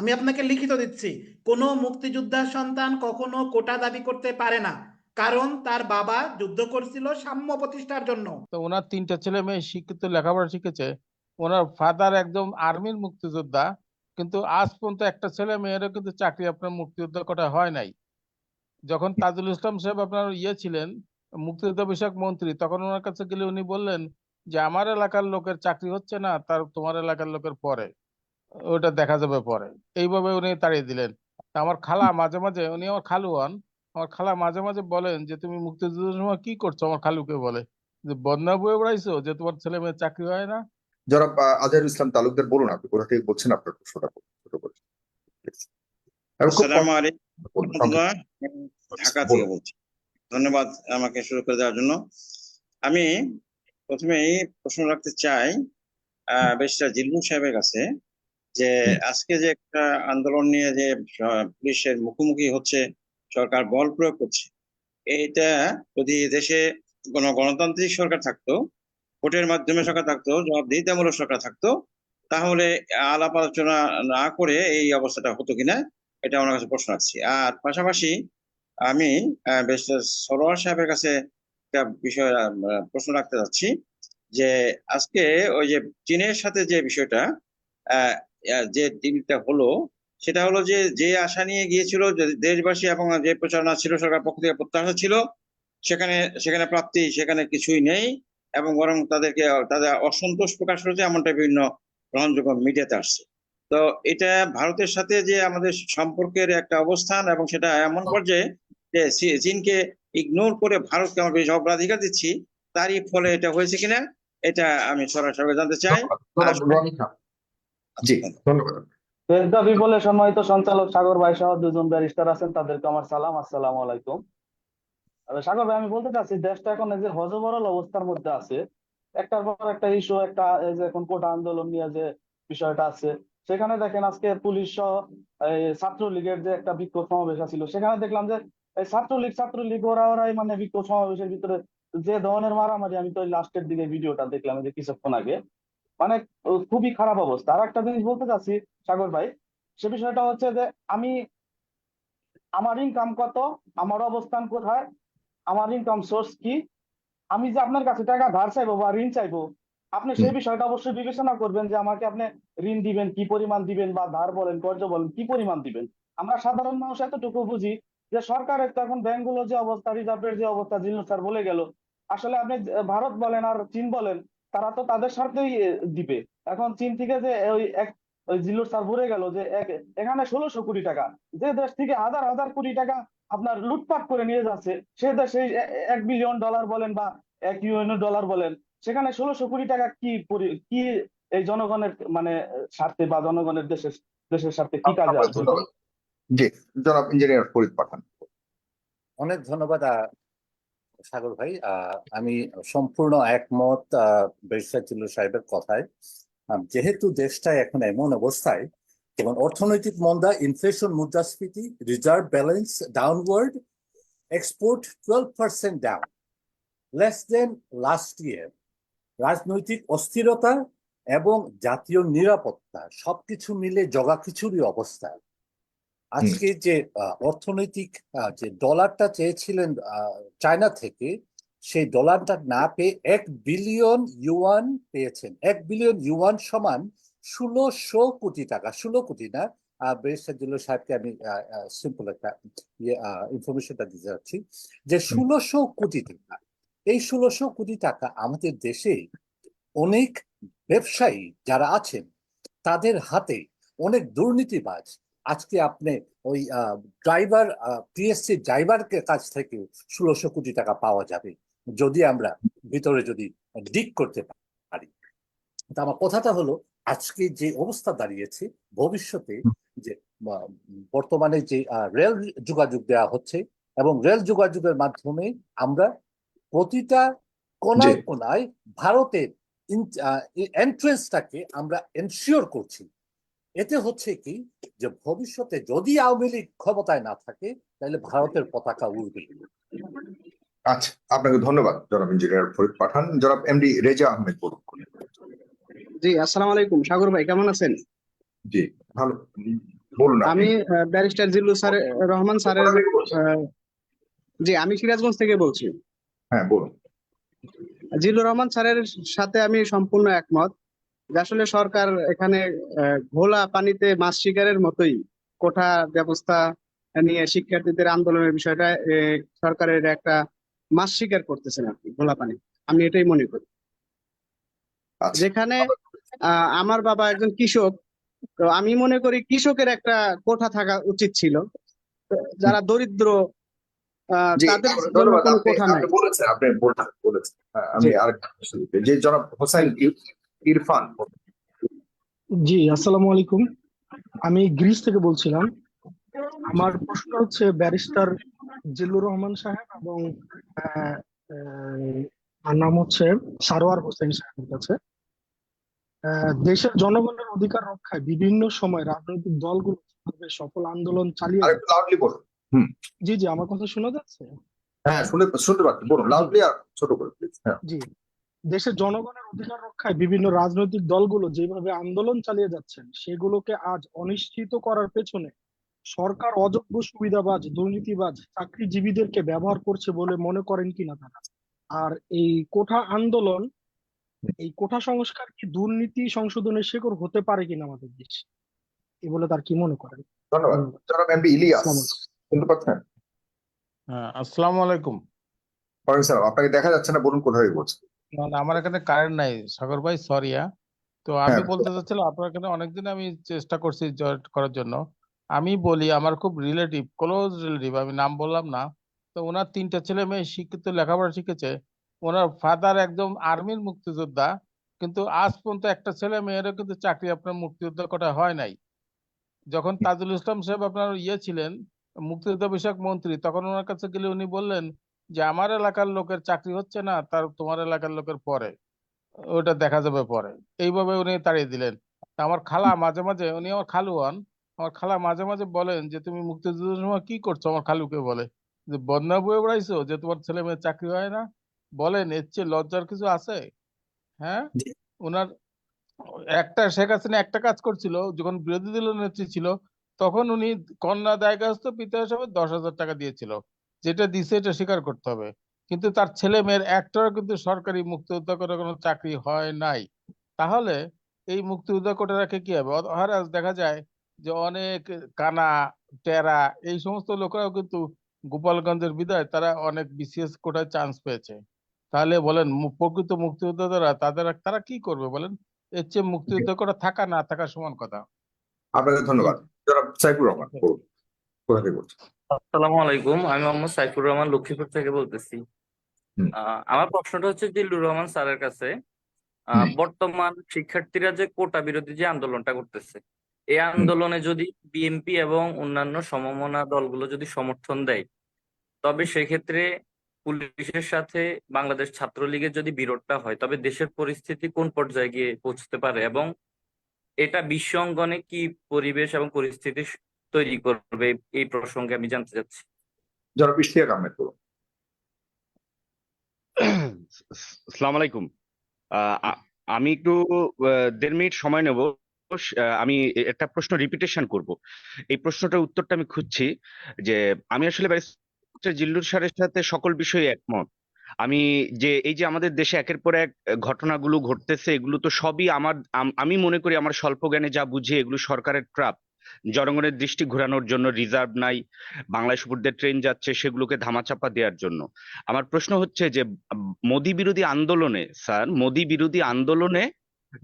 আমি আপনাকে লিখিত দিচ্ছি, কোনো মুক্তিযোদ্ধার সন্তান কখনো কোটা দাবি করতে পারে না, কারণ তার বাবা যুদ্ধ করছিল সাম্য প্রতিষ্ঠার জন্য। তো ওনার তিনটা ছেলে মেয়ে শিক্ষিত, লেখাপড়া শিখেছে। ওনার ফাদার একদম আর্মির মুক্তিযোদ্ধা, কিন্তু আজ পর্যন্ত একটা ছেলে মেয়েরও কিন্তু চাকরি আপনার মুক্তিযোদ্ধা কোটা হয় নাই। যখন তাজুল ইসলাম সাহেব আপনার ইয়ে ছিলেন, মুক্তিযোদ্ধা বিষয়ক মন্ত্রী, তখন ওনার কাছে গেলে উনি বললেন যে, আমার এলাকার লোকের চাকরি হচ্ছে না, তার তোমার এলাকার লোকের পরে। ওটা দেখা যাবে পরে। এইভাবে উনি তাড়িয়ে দিলেন। আমার খালা মাঝে মাঝে উনি আমার খালু হন আমার খালা মাঝে মাঝে বলেন যে তুমি মুক্তিযুদ্ধের সময় কি করছ? আমার খালুকে বলে যে বন্যা বয়ে বেড়াইছো যে তোমার ছেলে মেয়ে চাকরি হয় না? আহ, আজহারুল ইসলাম তালুকদার বলুন আপনি কোথা থেকে বলছেন আপনার প্রশ্নটা ছোট করে। ঢাকা থেকে বলছি। ধন্যবাদ আমাকে শুরু করে দেওয়ার জন্য। আমি প্রথমেই প্রশ্ন রাখতে চাই আহ ব্যারিস্টার জিল্লু সাহেবের কাছে। যে আজকে যে একটা আন্দোলন নিয়ে যে পুলিশের মুখোমুখি হচ্ছে সরকার বল প্রয়োগ করছে। এইটা যদি দেশে কোনো গণতান্ত্রিক সরকার থাকতো ভোটের মাধ্যমে সরকার থাকতো জবাবদিহিতামূলক সরকার থাকতো তাহলে আলাপ আলোচনা না করে এই অবস্থাটা হতো কিনা এটা আমার কাছে প্রশ্ন রাখছি আর পাশাপাশি আমি সরোয়ার সাহেবের কাছে একটা বিষয় প্রশ্ন রাখতে চাচ্ছি যে আজকে ওই যে চীনের সাথে যে বিষয়টা যে ডিলটা হলো সেটা হলো যে যে আশা নিয়ে গিয়েছিল দেশবাসী এবং যে প্রচারণা ছিল সরকার পক্ষ থেকে প্রত্যাশা ছিল সেখানে সেখানে প্রাপ্তি সেখানে কিছুই নেই এবং বরং তাদেরকে তাদের অসন্তোষ প্রকাশ করেছে এমনটা বিভিন্ন গ্রহণযোগ্য মিডিয়াতে আসছে। তো এটা ভারতের সাথে যে আমাদের সম্পর্কের একটা অবস্থান এবং সেটা এমন পর্যায়ে যে চীনকে ইগনোর করে ভারতকে আমরা বেশি অগ্রাধিকার দিচ্ছি তারই ফলে এটা হয়েছে কিনা এটা আমি সরাসরি জানতে চাই ধন্যবাদ, জনাব রনি খান। জি। ধন্যবাদ। ফেরদা বলে সম্মানিত সঞ্চালক সাগর ভাই সহ দুজন ব্যারিস্টার আছেন তাদেরকে আমার সালাম আসসালামু আলাইকুম। সাগর ভাই আমি বলতে চাচ্ছি দেশটা এখন যে হজবরল অবস্থার মধ্যে আছে একটার পর একটা ইস্যু একটা যে এখন কোটা আন্দোলন নিয়ে যে বিষয়টা আছে সেখানে দেখেন আজকে পুলিশ সহ ছাত্রলীগের যে একটা বিক্ষোভ সমাবেশ ছিল সেখানে দেখলাম যে এই ছাত্রলীগ ছাত্রলীগ ওরা ওরাই মানে বিক্ষোভ সমাবেশের ভিতরে যে ধরনের মারামারি আমি তো লাস্টের দিকে ভিডিওটা দেখলাম যে কিছুক্ষণ আগে মানে খুবই খারাপ অবস্থা। আর একটা জিনিস বলতে চাচ্ছি সাগর ভাই সে বিষয়টা হচ্ছে যে আমি আমার ইনকাম কত আমার অবস্থান কোথায় আমার ইনকাম সোর্স কি আমি যে আপনার কাছে টাকা ধার চাইব বা ঋণ চাইব আপনি সেই বিষয়টা অবশ্যই বিবেচনা করবেন যে আমাকে আপনি ঋণ দিবেন কি পরিমাণ দিবেন বা ধার বলেন কর্জ বলেন কি পরিমাণ দিবেন। আমরা সাধারণ মানুষ এতটুকু বুঝি যে সরকারের তো এখন ব্যাংকগুলো যে অবস্থা রিজার্ভের যে অবস্থা জিনিস স্যার বলে গেল। আসলে আপনি ভারত বলেন আর চীন বলেন তারা তো তাদের স্বার্থেই দিবে। এখন চীন থেকে যে ওই এক ওই জিল্লুর স্যার ভরে গেল যে এক- এখানে ষোলোশো কোটি টাকা। যে দেশ থেকে হাজার হাজার কোটি টাকা আপনার লুটপাট করে নিয়ে যাচ্ছে সে দেশে এক বিলিয়ন ডলার বলেন বা এক ইউএন ডলার বলেন সেখানে ষোলোশো কোটি টাকা কি পরি- কি এই জনগণের মানে স্বার্থে বা জনগণের দেশের দেশের স্বার্থে কি কাজে আসবে? জি জনাব ইঞ্জিনিয়ার ফরিদ পাঠান। অনেক ধন্যবাদ সাগর ভাই আমি সম্পূর্ণ একমত ব্যারিস্টার সাহেবের কথায়। যেহেতু দেশটা এখন এমন অবস্থায় যেমন অর্থনৈতিক মন্দা ইনফ্লেশন মুদ্রাস্ফীতি reserve balance downward export twelve percent down less than last year রাজনৈতিক অস্থিরতা এবং জাতীয় নিরাপত্তা, সবকিছু মিলে জগা জগাখিচুড়ি অবস্থা। আজকে যে অর্থনৈতিক যে ডলারটা চেয়েছিলেন চায়না থেকে সেই ডলারটা না পেয়ে এক বিলিয়ন ইউয়ান পেয়েছেন। এক বিলিয়ন ইউয়ান সমান ষোলোশো কোটি টাকা। ষোলো কোটি না? ব্যারিস্টার জিল্লু সাহেবকে আমি সিম্পল একটা ইয়ে ইনফরমেশনটা দিতে যাচ্ছি। যে ষোলোশো কোটি টাকা এই ষোলোশো কোটি টাকা আমাদের দেশে অনেক ব্যবসায়ী যারা আছেন তাদের হাতে অনেক দুর্নীতিবাজ আজকে আপনি ওই ড্রাইভার পিএসসি ড্রাইভারকে কাছ থেকে ষোলোশো কোটি টাকা পাওয়া যাবে যদি আমরা ভিতরে যদি ডিক করতে পারি। তা আমার কথাটা হলো আজকে যে অবস্থা দাঁড়িয়েছে ভবিষ্যতে যে বর্তমানে যে রেল যোগাযোগ দেওয়া হচ্ছে এবং রেল যোগাযোগের মাধ্যমে আমরা প্রতিটা কোনায় কোনায় ভারতের এন্ট্রেন্সটাকে আমরা এনশিওর করছি। এতে হচ্ছে কি যে ভবিষ্যতে যদি আওয়ামী লীগ ক্ষমতায় না থাকে তাহলে ভারতের পতাকা উড়বে। আচ্ছা আপনাকে ধন্যবাদ জনাব ইঞ্জিনিয়ার ফরিদ পাঠান। জনাব এমডি রেজা আহমেদ বলুন। জি আসসালামু আলাইকুম। সাগর ভাই কেমন আছেন? জি ভালো। বলুন আমি ব্যারিস্টার জিল্লু স্যার রহমান স্যারের জি আমি সিরাজগঞ্জ থেকে বলছি। হ্যাঁ বলুন। জিল্লুর রহমান স্যারের সাথে আমি সম্পূর্ণ একমত। আসলে সরকার এখানে ঘোলা পানিতে মাছ শিকারের মতোই কোঠা ব্যবস্থা নিয়ে শিক্ষার্থীদের আন্দোলনের বিষয়টা সরকারের একটা মাছ শিকার করতেছেন আর কি ঘোলা পানি। আমি এটাই মনে করি। আচ্ছা। যেখানে আমার বাবা একজন কৃষক তো আমি মনে করি কৃষকের একটা কোঠা থাকা উচিত ছিল। যারা দরিদ্র তাদের জন্য কোনো আপনি কোঠা নাই। আপনি বলেছেন আপনি বলছেন হ্যাঁ, আমি আরেকটা যে জনাব হোসাইন ইরফান। জি আসসালামু আলাইকুম। আমি গ্রিস থেকে বলছিলাম। আমার প্রশ্ন হচ্ছে ব্যারিস্টার জিল্লুর রহমান সাহেব এবং আর নাম হচ্ছে সারোয়ার হোসেন সাহেবের কাছে। দেশের জনগণের অধিকার রক্ষায় বিভিন্ন সময় রাজনৈতিক দলগুলো সফল আন্দোলন চালিয়ে লাউডলি বলুন। জি জি আমার কথা শোনা যাচ্ছে? হ্যাঁ শুনে শুনতে পাচ্ছি। বলুন লাউডলি আর ছোট করে প্লিজ হ্যাঁ। জি। দেশের জনগণের অধিকার রক্ষায় বিভিন্ন রাজনৈতিক দলগুলো যেভাবে আন্দোলন চালিয়ে যাচ্ছেন সেগুলোকে আজ অনিশ্চিত করার পেছনে সরকার অযোগ্য সুবিধাবাজ দুর্নীতিবাজ চাকরিজীবীদেরকে ব্যবহার করছে বলে মনে করেন কিনা তারা? আর এই কোঠা আন্দোলন এই কোঠা সংস্কার কি দুর্নীতি সংশোধনের শেকড় হতে পারে কিনা আমাদের দেশে? এ বলে তার কি মনে করেন? ধন্যবাদ। ধন্যবাদ। জনাব এমপি ইলিয়াস আলাইকুম। শুনতে পাচ্ছেন হ্যাঁ আসসালামু আলাইকুম। ওয়ালাইকুম সালাম। আপনাকে দেখা যাচ্ছে না বলুন কোথা থেকে বলছেন? না না, আমার এখানে কারেন্ট নাই। সাগর ভাই সরিয়া তো আমি হ্যাঁ। বলতে চাচ্ছিলাম আপনার এখানে অনেকদিন আমি চেষ্টা করছি জয়েন করার জন্য। আমি বলি আমার খুব রিলেটিভ ক্লোজ রিলেটিভ আমি নাম বললাম না। তো ওনার তিনটা ছেলে মেয়ে শিক্ষিত লেখাপড়া শিখেছে। ওনার ফাদার একদম আর্মির মুক্তিযোদ্ধা কিন্তু আজ পর্যন্ত একটা ছেলে মেয়েরও কিন্তু চাকরি আপনার মুক্তিযোদ্ধা করা হয় নাই। যখন তাজুল ইসলাম সাহেব আপনার ইয়ে ছিলেন মুক্তিযোদ্ধা বিষয়ক মন্ত্রী তখন ওনার কাছে গেলে উনি বললেন যে আমার এলাকার লোকের চাকরি হচ্ছে না তার তোমার এলাকার লোকের পরে। ওটা দেখা যাবে পরে। এইভাবে উনি তাড়িয়ে দিলেন। আমার খালা মাঝে মাঝে উনি আমার খালু হন। আমার খালা মাঝে মাঝে বলেন যে তুমি মুক্তিযুদ্ধের সময় কি করছ? আমার খালুকে বলে। যে বন্যা বয়ে বেড়াইছো? যে তোমার ছেলে মেয়ের চাকরি হয় না? বলেন এর চেয়ে লজ্জার কিছু আছে? হ্যাঁ? ওনার একটা শেখ হাসিনা একটা কাজ করছিল যখন বিরোধী দলীয় নেত্রী ছিল তখন উনি কন্যা দায়গ্রস্ত পিতা হিসাবে দশ হাজার টাকা দিয়েছিল। যেটা দিছে এটা স্বীকার করতে হবে। কিন্তু তার ছেলে মেয়ের একটারও কিন্তু সরকারি মুক্তিযোদ্ধা করে কোনো চাকরি হয় নাই। তাহলে এই মুক্তিযোদ্ধা কোটা রাখে কি হবে? অহারাজ দেখা যায় যে অনেক কানা, টেরা এই সমস্ত লোকরাও কিন্তু গোপালগঞ্জের বিদায় তারা অনেক বিসিএস কোটায় চান্স পেয়েছে। তাহলে বলেন প্রকৃত মুক্তিযোদ্ধারা তাদের তারা কি করবে বলেন? এর চেয়ে মুক্তিযুদ্ধ কোটা থাকা না থাকা সমান কথা। আপনাকে ধন্যবাদ। সাইফুর রহমান বলুন কোথা বলছেন আসসালামু আলাইকুম আমি মোহাম্মদ সাইফুর রহমান লক্ষ্মীপুর থেকে বলতেছি। আমার প্রশ্নটা হচ্ছে জিল্লুর রহমান স্যারের কাছে বর্তমান শিক্ষার্থীরা যে কোটা বিরোধী যে আন্দোলনটা করতেছে এই আন্দোলনে যদি বিএনপি এবং অন্যান্য সমমনা দলগুলো যদি সমর্থন দেয় তবে সেক্ষেত্রে পুলিশের সাথে বাংলাদেশ ছাত্রলীগের যদি বিরোধটা হয় তবে দেশের পরিস্থিতি কোন পর্যায়ে গিয়ে পৌঁছতে পারে এবং এটা বিশ্ব অঙ্গনে কি পরিবেশ এবং পরিস্থিতি তৈরি করবে এই প্রসঙ্গে আমি জানতে চাচ্ছি। জনাব ইশতিয়াক আহমেদ বলুন। আসসালামু আলাইকুম। আহ, আমি একটু দেড় মিনিট সময় নেব। আমি একটা প্রশ্ন রিপিটেশন করব। এই প্রশ্নটার উত্তরটা আমি খুঁজছি যে আমি আসলে জিল্লুর স্যারের সাথে সকল বিষয়ে একমত। আমি যে এই যে আমাদের দেশে একের পর এক ঘটনাগুলো ঘটতেছে এগুলো তো সবই আমার আমি মনে করি আমার স্বল্প জ্ঞানে যা বুঝি এগুলো সরকারের ট্রাপ জনগণের দৃষ্টি ঘোরানোর জন্য রিজার্ভ নাই, বাংলায় সুপুরদের ট্রেন যাচ্ছে, সেগুলোকে ধামাচাপা দেওয়ার জন্য। আমার প্রশ্ন হচ্ছে যে, মোদী বিরোধী আন্দোলনে স্যার মোদী বিরোধী আন্দোলনে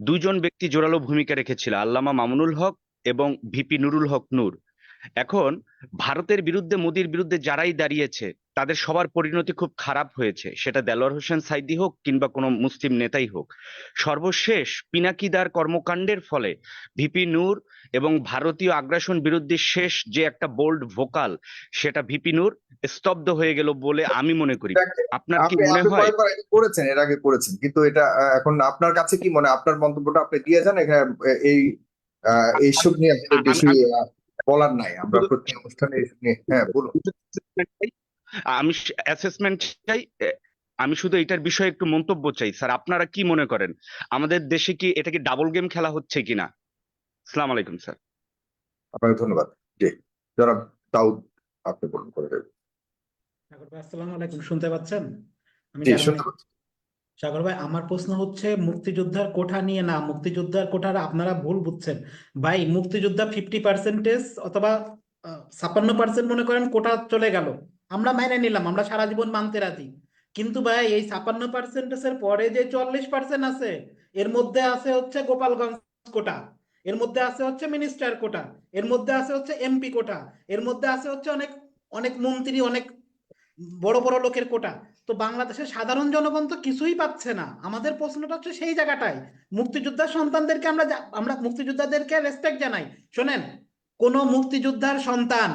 দুজন ব্যক্তি জোরালো ভূমিকা রেখেছিল, আল্লামা মামুনুল হক এবং ভিপি নুরুল হক নূর। এখন ভারতের বিরুদ্ধে মোদীর বিরুদ্ধে যারাই দাঁড়িয়েছে তাদের সবার পরিণতি খুব খারাপ হয়েছে। সেটা দেলোয়ার হোসেন সাইদি হোক কিংবা কোনো মুসলিম নেতাই হোক। সর্বশেষ পিনাকিদার কর্মকাণ্ডের ফলে ভিপি নূর এবং ভারতীয় আগ্রাসন বিরোধী শেষ যে একটা বোল্ড ভোকাল সেটা ভিপি নূর স্তব্ধ হয়ে গেল বলে আমি মনে করি। আপনার কি মনে হয়? করেছেন এর আগে করেছেন। কিন্তু এটা এখন আপনার কাছে কি মনে হয়? আপনার মন্তব্যটা আপনি দিয়ে যান এখানে এই এইসব নিয়ে বলার নাই আমরা প্রতি অনুষ্ঠানে হ্যাঁ বলুন। আমি অ্যাসেসমেন্ট চাই আমি শুধু এটার বিষয়ে একটু মন্তব্য চাই। স্যার আপনারা কি মনে করেন? আমাদের দেশে কি এটা কি ডাবল গেম খেলা হচ্ছে কিনা? সালাম আলাইকুম স্যার। আপনাকে ধন্যবাদ। জি জনাব দাউদ আপনি বলুন। করে দেবেন আসসালামু আলাইকুম শুনতে পাচ্ছেন? আমি জি শুনতে পাচ্ছি। সাগর ভাই, আমার প্রশ্ন হচ্ছে, মুক্তিযোদ্ধার কোঠা নিয়ে না, মুক্তিযোদ্ধার কোঠার আপনারা ভুল বুঝছেন। ভাই, মুক্তিযোদ্ধা ফিফটি পার্সেন্টেজ অথবা ছাপ্পান্ন পার্সেন্ট মনে করেন কোটা চলে গেল। আমরা মাইনে নিলাম, আমরা সারা জীবন মানতে রাজি। কিন্তু ভাই, এই ছাপ্পান্ন পার্সেন্টেজের পরে যে চল্লিশ পার্সেন্ট আছে, এর মধ্যে আছে হচ্ছে গোপালগঞ্জ কোটা এর মধ্যে আছে হচ্ছে মিনিস্টার কোটা এর মধ্যে আছে হচ্ছে এমপি কোটা এর মধ্যে আছে হচ্ছে অনেক অনেক মন্ত্রী, অনেক বড় বড় লোকের কোটা। তো বাংলাদেশের সাধারণ জনগণ তো কিছুই পাচ্ছে না। আমাদের প্রশ্নটা হচ্ছে সেই জায়গাটায়। মুক্তিযোদ্ধার সন্তানদেরকে আমরা আমরা মুক্তিযোদ্ধাদেরকে রেসপেক্ট জানাই। শোনেন, কোন মুক্তিযোদ্ধার সন্তান,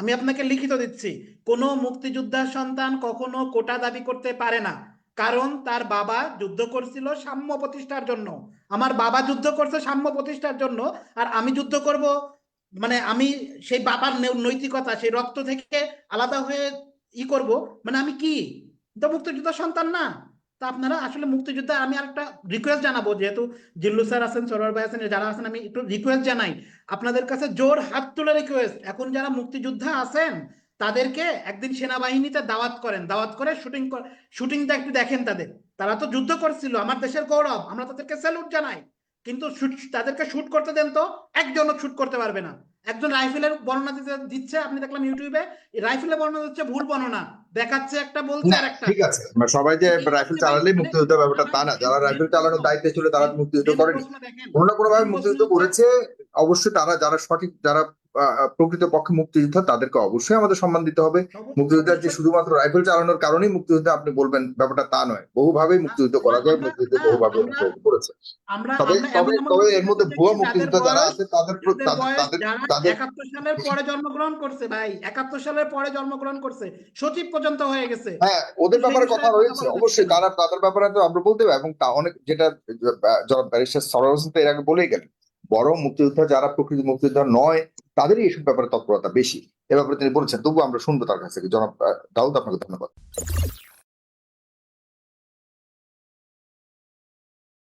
আমি আপনাকে লিখিত দিচ্ছি, কোন মুক্তিযোদ্ধার সন্তান কখনো কোটা দাবি করতে পারে না। কারণ তার বাবা যুদ্ধ করছিল সাম্য প্রতিষ্ঠার জন্য। আমার বাবা যুদ্ধ করছে সাম্য প্রতিষ্ঠার জন্য, আর আমি যুদ্ধ করব। মানে আমি সেই বাবার নৈতিকতা, সেই রক্ত থেকে আলাদা হয়ে ই করব মানে আমি কি? তো সন্তান না। তা আপনারা আসলে মুক্তিযোদ্ধা, আমি আরেকটা রিকোয়েস্ট জানাব, যেহেতু জিল্লু স্যার আছেন, সরোয়ার ভাই আছেন, যারা আছেন, আমি একটু রিকোয়েস্ট জানাই। আপনাদের কাছে জোর হাত তুলে রিকোয়েস্ট এখন যারা মুক্তিযোদ্ধা আছেন, তাদেরকে একদিন সেনাবাহিনীতে দাওয়াত করেন। দাওয়াত করে শুটিং শুটিংটা একটু দেখেন তাদের। তারা তো যুদ্ধ করছিল, আমার দেশের গৌরব, আমরা তাদেরকে স্যালুট জানাই। কিন্তু তাদেরকে শুট করতে দেন তো, একজনও শুট করতে পারবে না। একজন রাইফেলের বর্ণনা দিতে দিচ্ছে আপনি দেখলাম ইউটিউবে রাইফেলের বর্ণনা দিচ্ছে ভুল বর্ণনা দেখাচ্ছে একটা বলছে আর একটা। ঠিক আছে মানে সবাই যে রাইফেল চালালে চালালেই ভাই, মুক্তিযুদ্ধ ব্যাপারটা তা না যারা রাইফেল চালানোর দায়িত্বে ছিল তারা মুক্তি মুক্তিযুদ্ধ করেনি। কোনো না কোনো ভাবে মুক্তিযুদ্ধ করেছে অবশ্যই তারা যারা সঠিক যারা প্রকৃতপক্ষে মুক্তিযোদ্ধা তাদেরকে অবশ্যই আমাদের সম্মান দিতে হবে। মুক্তিযোদ্ধার যে শুধুমাত্র রাইফেল চালানোর কারণেই মুক্তিযুদ্ধ আপনি বলবেন ব্যাপারটা তা নয়। বহুভাবেই মুক্তিযুদ্ধ করা যায় মুক্তিযুদ্ধ বহুভাবে করেছে। তবে তবে তবে এর মধ্যে ভুয়া মুক্তিযোদ্ধা যারা আছে তাদের তাদের তাদের একাত্তর সালের পরে জন্মগ্রহণ করছে ভাই। একাত্তর সালের পরে জন্মগ্রহণ করছে। সচিব পর্যন্ত হয়ে গেছে। হ্যাঁ ওদের ব্যাপারে কথা রয়েছে অবশ্যই তারা তাদের ব্যাপারে তো আমরা বলতে পারি এবং তা অনেক যেটা জনাব ব্যারিস্টার এর আগে বলেই গেলেন। বরং মুক্তিযোদ্ধা যারা প্রকৃত মুক্তিযোদ্ধা নয়, তাদেরই এসব ব্যাপারে তৎপরতা বেশি। এ ব্যাপারে তিনি বলেছেন, তবুও আমরা শুনব তার কাছ থেকে। জনাব দাউদ, আপনাকে ধন্যবাদ।